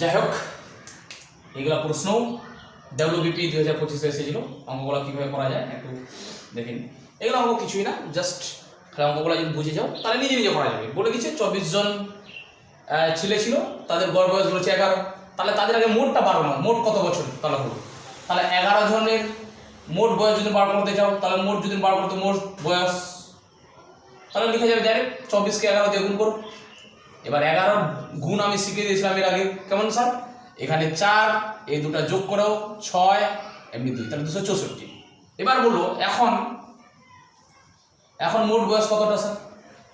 যাই হোক, এগুলা প্রশ্ন। ডাব্লিউবিপি দুই হাজার পঁচিশে এসেছিল। অঙ্কগুলো কীভাবে করা যায় একটু দেখেন এগুলো অঙ্ক কিছুই না জাস্ট খালি অঙ্কগুলো যদি বুঝে যাও, তাহলে নিজে নিজে করা যাবে। বলে দিচ্ছে চব্বিশ জন ছেলে ছিল, তাদের গড় বয়স বলেছে এগারো। তাহলে তাদের আগে মোটটা বারো না, মোট কত বছর? তাহলে হলো তাহলে এগারো জনের মোট বয়স যদি বার করতে চাও, তাহলে মোট যদি বার করতে, মোট বয়স, তাহলে লিখে যাবে ডাইরেক্ট চব্বিশকে এগারো দিয়ে গুণ করো। এবার এগারো গুণ আমি শিখিয়ে দিয়েছিলাম এর আগে। কেমন স্যার? এখানে চার, এই দুটা যোগ করো ছয়, এমনি দুই, তাহলে দুশো চৌষট্টি। এবার বলল এখন এখন মোট বয়স কতটা স্যার?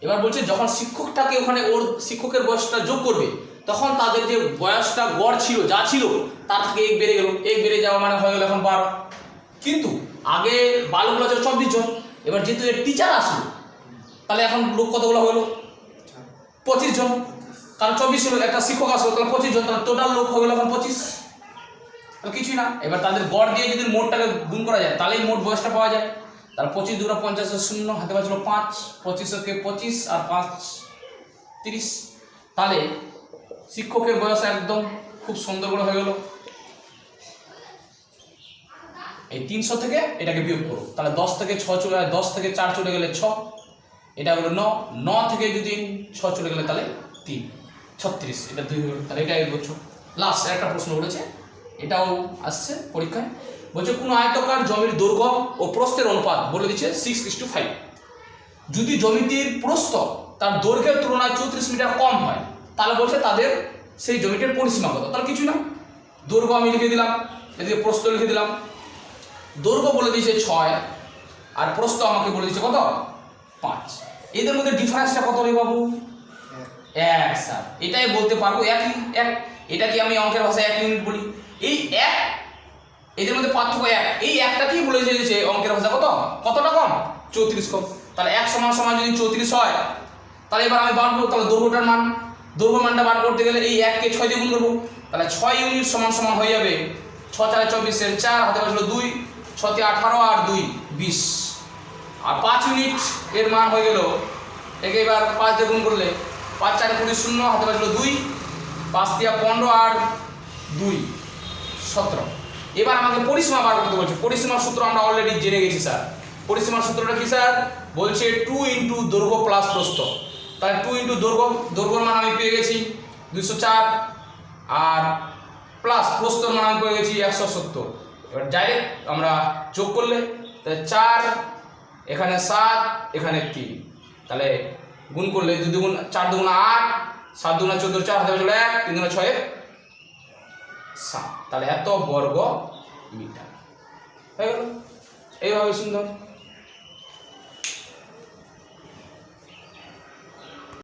এবার বলছে, যখন শিক্ষকটাকে ওখানে ওর শিক্ষকের বয়সটা যোগ করবে, তখন তাদের যে বয়সটা গড় ছিল, যা ছিল, তার থেকে এক বেড়ে গেল। এক বেড়ে যাওয়া মানে হয়ে গেল এখন বারো। কিন্তু আগে বালকগুলো ছিল চব্বিশ জন, এবার যেহেতু টিচার আসলো, তাহলে এখন লোক কতগুলো হলো? পঁচিশ জন। কারণ চব্বিশ ছিল একটা শিক্ষক আসলো, তাহলে পঁচিশ জন, তাহলে টোটাল লোক হয়ে গেল এখন পঁচিশ কিছুই না। এবার তাদের গড় দিয়ে যদি মোটটাকে গুণ করা যায়, তাহলেই মোট বয়সটা পাওয়া যায়। তাহলে পঁচিশ দুটো পঞ্চাশের শূন্য, হাতে পাচ্ছিল পাঁচ। পঁচিশকে পঁচিশ আর পাঁচ তিরিশ। তাহলে শিক্ষকের বয়স একদম খুব সুন্দর করে হয়ে গেল। এই তিনশো থেকে এটাকে বিয়োগ করো। তাহলে দশ থেকে ছ চলে, দশ থেকে চার চলে গেলে ছ। এটা হলো ন ন থেকে যদি ছ চলে গেলে তাহলে তিন, ছত্রিশ, এটা দুই হলো, তাহলে এটা এক বছর। লাস্ট একটা প্রশ্ন উঠেছে, এটাও আসছে পরীক্ষায়। বলছে, কোনো আয়তকার জমির দৈর্ঘ্য ও প্রস্থের অনুপাত বলে দিচ্ছে সিক্স ইস টু ফাইভ যদি জমিটির প্রস্থ তার দৈর্ঘ্যের তুলনায় চৌত্রিশ মিটার কম হয়, তাহলে বলছে তাদের সেই জমিটির পরিসীমা কত? তাহলে কিছু না। দৈর্ঘ্য আমি লিখে দিলাম, এদিকে প্রস্থ লিখে দিলাম। দৈর্ঘ্য বলে দিয়েছে ছয়, আর প্রস্থ আমাকে বলে দিয়েছে কত? পাঁচ। এদের মধ্যে ডিফারেন্সটা কত রে বাবু? এক স্যার এটাই বলতে পারব একই এক। এটাকে আমি অঙ্কের ভাষায় এক ইউনিট বলি? এই এক, এদের মধ্যে পার্থক্য এক। এই একটাকেই বলে দিয়েছে অঙ্কের ভাষা কত? কতটা কম? চৌত্রিশ কম। তাহলে এক সমান সমান যদি চৌত্রিশ হয়, তাহলে এবার আমি করব, তাহলে দৈর্ঘ্যটার মান, দৈর্ঘ্য মানটা বার করতে গেলে এই এককে ছয় দিয়ে গুণ করব। তাহলে ছয় ইউনিট সমান সমান হয়ে যাবে ছ চারে চব্বিশের চার, হাতে বসল দুই, ছতে আঠারো আর দুই, বিশ। আর পাঁচ ইউনিট এর মান হয়ে গেল। একে এবার পাঁচ দিয়ে গুণ করলে পাঁচ চার কুড়ি শূন্য, হাতে বাজলো দুই, পাঁচ দিয়া পনেরো আর দুই, সতেরো। এবার আমাকে পরিসীমা বার করতে বলছে। পরিসীমার সূত্র আমরা অলরেডি জেনে গেছি, স্যার। পরিসীমার সূত্রটা কি, স্যার? বলছে টু ইন্টু দৈর্ঘ্য প্লাস প্রস্থ। তাহলে টু ইন্টু দৈর্ঘ্য, দৈর্ঘ্যর মান আমি পেয়ে গেছি দুশো চার আর প্লাস প্রস্তর মান আমি পেয়ে গেছি একশো সত্তর। এবার ডাইরেক্ট আমরা যোগ করলে, তাহলে চার এখানে সাত, এখানে তিন। তাহলে গুণ করলে দু দুগুণ, চার দুগুণ আট, সাত দুগুণ চোদ্দ চার, হাতে চলে এক, তিন দুগুণ ছয়, সাত। তাহলে এত বর্গ মিটার হয়ে গেল? এইভাবে সুন্দর।